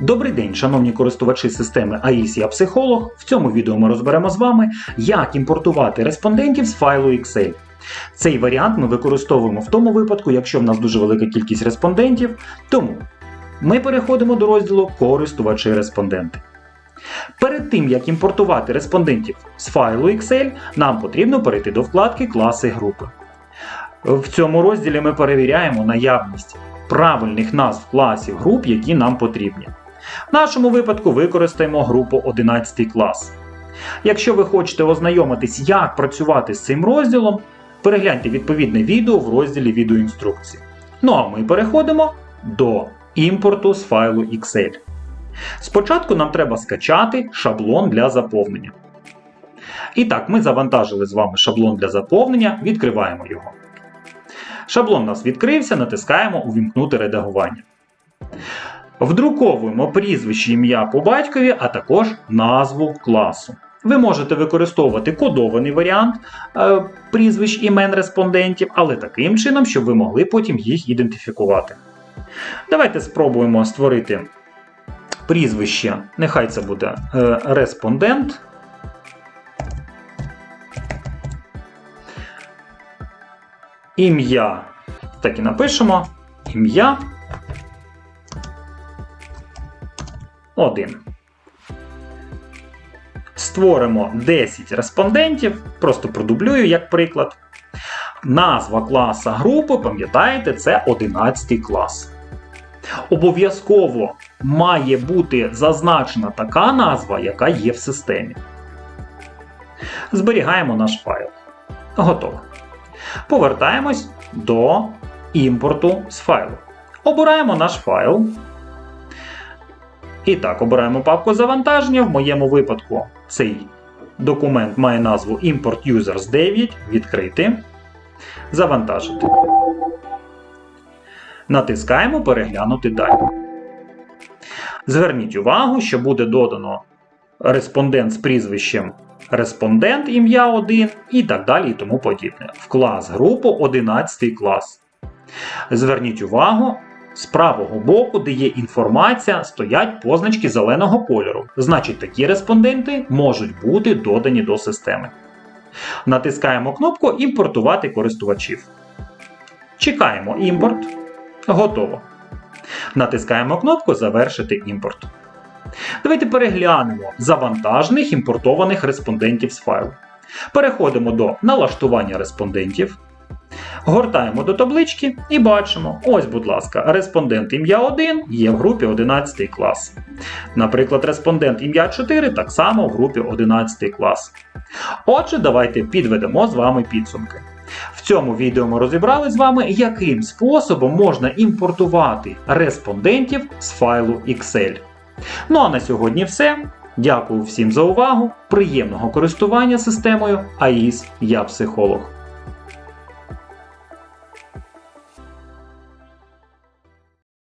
Добрий день, шановні користувачі системи AIS Я Психолог. В цьому відео ми розберемо з вами, як імпортувати респондентів з файлу Excel. Цей варіант ми використовуємо в тому випадку, якщо в нас дуже велика кількість респондентів. Тому ми переходимо до розділу Користувачі респонденти. Перед тим, як імпортувати респондентів з файлу Excel, нам потрібно перейти до вкладки Класи групи. В цьому розділі ми перевіряємо наявність правильних назв класів груп, які нам потрібні. В нашому випадку використаємо групу 11 клас. Якщо ви хочете ознайомитись, як працювати з цим розділом, перегляньте відповідне відео в розділі відеоінструкції. Ну а ми переходимо до імпорту з файлу Excel. Спочатку нам треба скачати шаблон для заповнення. І так, ми завантажили з вами шаблон для заповнення, відкриваємо його. Шаблон у нас відкрився, натискаємо Увімкнути редагування. Вдруковуємо прізвище ім'я по батькові, а також назву класу. Ви можете використовувати кодований варіант е, прізвищ імен респондентів, але таким чином, щоб ви могли потім їх ідентифікувати. Давайте спробуємо створити прізвище, нехай це буде е, респондент. Ім'я. Так і напишемо. Ім'я. 1. Створимо 10 респондентів, просто продублюю як приклад. Назва класа групи, пам'ятаєте, це 11 клас. Обов'язково має бути зазначена така назва, яка є в системі. Зберігаємо наш файл. Готово. Повертаємось до імпорту з файлу. Обираємо наш файл. І так, обираємо папку завантаження. В моєму випадку цей документ має назву Import Users 9. Відкрити. Завантажити. Натискаємо Переглянути далі. Зверніть увагу, що буде додано респондент з прізвищем респондент ім'я 1 і так далі і тому подібне. В клас групу 11 клас. Зверніть увагу, з правого боку, де є інформація, стоять позначки зеленого кольору. Значить, такі респонденти можуть бути додані до системи. Натискаємо кнопку Імпортувати користувачів. Чекаємо імпорт. Готово. Натискаємо кнопку Завершити імпорт. Давайте переглянемо завантажених імпортованих респондентів з файлу. Переходимо до налаштування респондентів. Гортаємо до таблички і бачимо: ось, будь ласка, респондент ім'я 1 є в групі 11 клас. Наприклад, респондент ім'я 4 так само в групі 11 клас. Отже, давайте підведемо з вами підсумки. В цьому відео ми розібрали з вами, яким способом можна імпортувати респондентів з файлу Excel. Ну а на сьогодні все. Дякую всім за увагу. Приємного користування системою AIS Я Психолог.